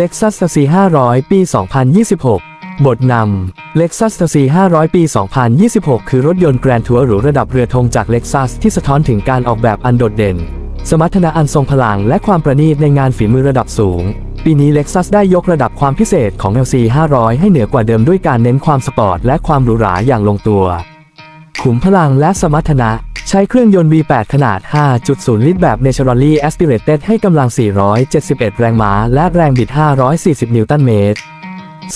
Lexus c 500 ปี 2026 บทนำ Lexus c 500 ปี 2026 คือรถยนต์แกรนทัวร์หรูระดับเรือธงจาก Lexus ที่สะท้อนถึงการออกแบบอันโดดเด่น สมรรถนะอันทรงพลังและความประณีตในงานฝีมือระดับสูง ปีนี้ Lexus ได้ยกระดับความพิเศษของ LC 500 ให้เหนือกว่าเดิมด้วยการเน้นความสปอร์ตและความหรูหราอย่างลงตัว ขุมพลังและสมรรถนะ ใช้เครื่องยนต์ V8 ขนาด 5.0 ลิตรแบบ Naturally Aspirated ให้กำลัง 471 แรงม้า และแรงบิด 540 นิวตันเมตร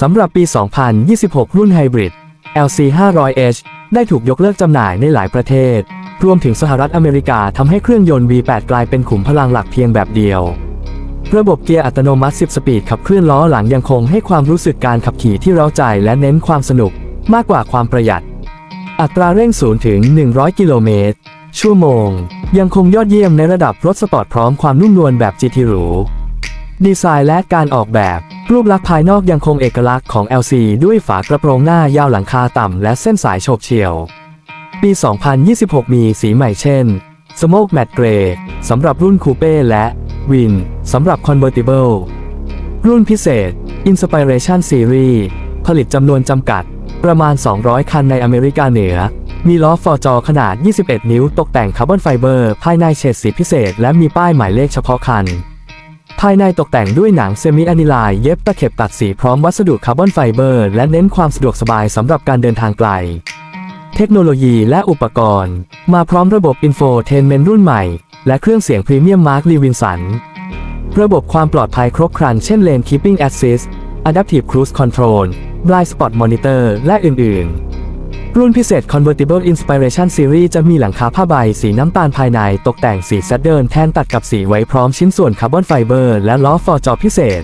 สำหรับปี 2026 รุ่นไฮบริด LC 500H ได้ถูกยกเลิกจำหน่ายในหลายประเทศ รวมถึงสหรัฐอเมริกาทำให้เครื่องยนต์ V8 กลายเป็นขุมพลังหลักเพียงแบบเดียว ระบบเกียร์อัตโนมัติ 10 สปีดขับเคลื่อนล้อหลังยังคงให้ความรู้สึกการขับขี่ที่เร้าใจและเน้นความสนุกมากกว่าความประหยัด อัตราเร่ง0ถึง 100 กิโลเมตร ชั่วโมง ยังคงยอดเยี่ยมในระดับรถสปอร์ตพร้อมความนุ่มนวลแบบ GT หรู ดีไซน์และการออกแบบ รูปลักษณ์ภายนอกยังคงเอกลักษณ์ของ LC ด้วยฝากระโปรงหน้ายาวหลังคาต่ำและเส้นสายโฉบเฉี่ยว ปี 2026 มีสีใหม่เช่น Smoke Matte Grey สำหรับรุ่นคูเป้และ Win สำหรับ Convertible รุ่นพิเศษ Inspiration Series ผลิตจำนวนจำกัด ประมาณ 200 คันในอเมริกาเหนือ มีล้อฟอร์จอขนาด 21 นิ้วตกแต่งคาร์บอนไฟเบอร์ ภายในเฉดสีพิเศษ และมีป้ายหมายเลขเฉพาะคัน ภายในตกแต่งด้วยหนังเซมิอะนิไลน์เย็บตะเข็บตัดสีพร้อมวัสดุคาร์บอนไฟเบอร์ และเน้นความสะดวกสบายสำหรับการเดินทางไกล เทคโนโลยีและอุปกรณ์ มาพร้อมระบบอินโฟเทนเมนต์รุ่นใหม่ และเครื่องเสียงพรีเมียมมาร์คลีวินสันระบบความปลอดภัยครบครันเช่น Lane Keeping Assist Adaptive Cruise Control Blind Spot Monitor และอื่น ๆ รุ่นพิเศษ Convertible Inspiration Series จะมีหลังคาผ้าใบสีน้ำตาลภายในตกแต่งสีแซดเดินแทนตัดกับสีไว้พร้อมชิ้นส่วนคาร์บอนไฟเบอร์และล้อฟอร์จอพิเศษ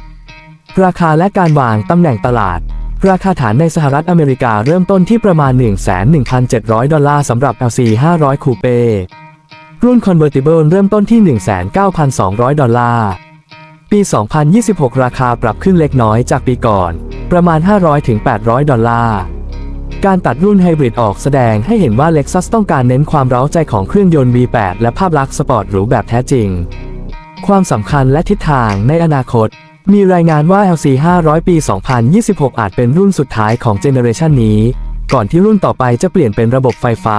ราคาและการวางตำแหน่งตลาด ราคาฐานในสหรัฐอเมริกาเริ่มต้นที่ประมาณ 11,700 ดอลลาร์สำหรับ LC 500 Coupe รุ่น Convertible เริ่มต้นที่ 19,200 ดอลลาร์ ปี 2026 ราคาปรับขึ้นเล็กน้อยจากปีก่อน ประมาณ 500-800 ดอลลาร์การตัดรุ่นไฮบริดออกแสดงให้เห็นว่า Lexus ต้องการเน้นความเร้าใจของเครื่องยนต์ V8 และภาพลักษณ์สปอร์ตหรูแบบแท้จริง ความสำคัญและทิศทางในอนาคต มีรายงานว่า LC 500 ปี 2026 อาจเป็นรุ่นสุดท้ายของเจเนอเรชันนี้ ก่อนที่รุ่นต่อไปจะเปลี่ยนเป็นระบบไฟฟ้า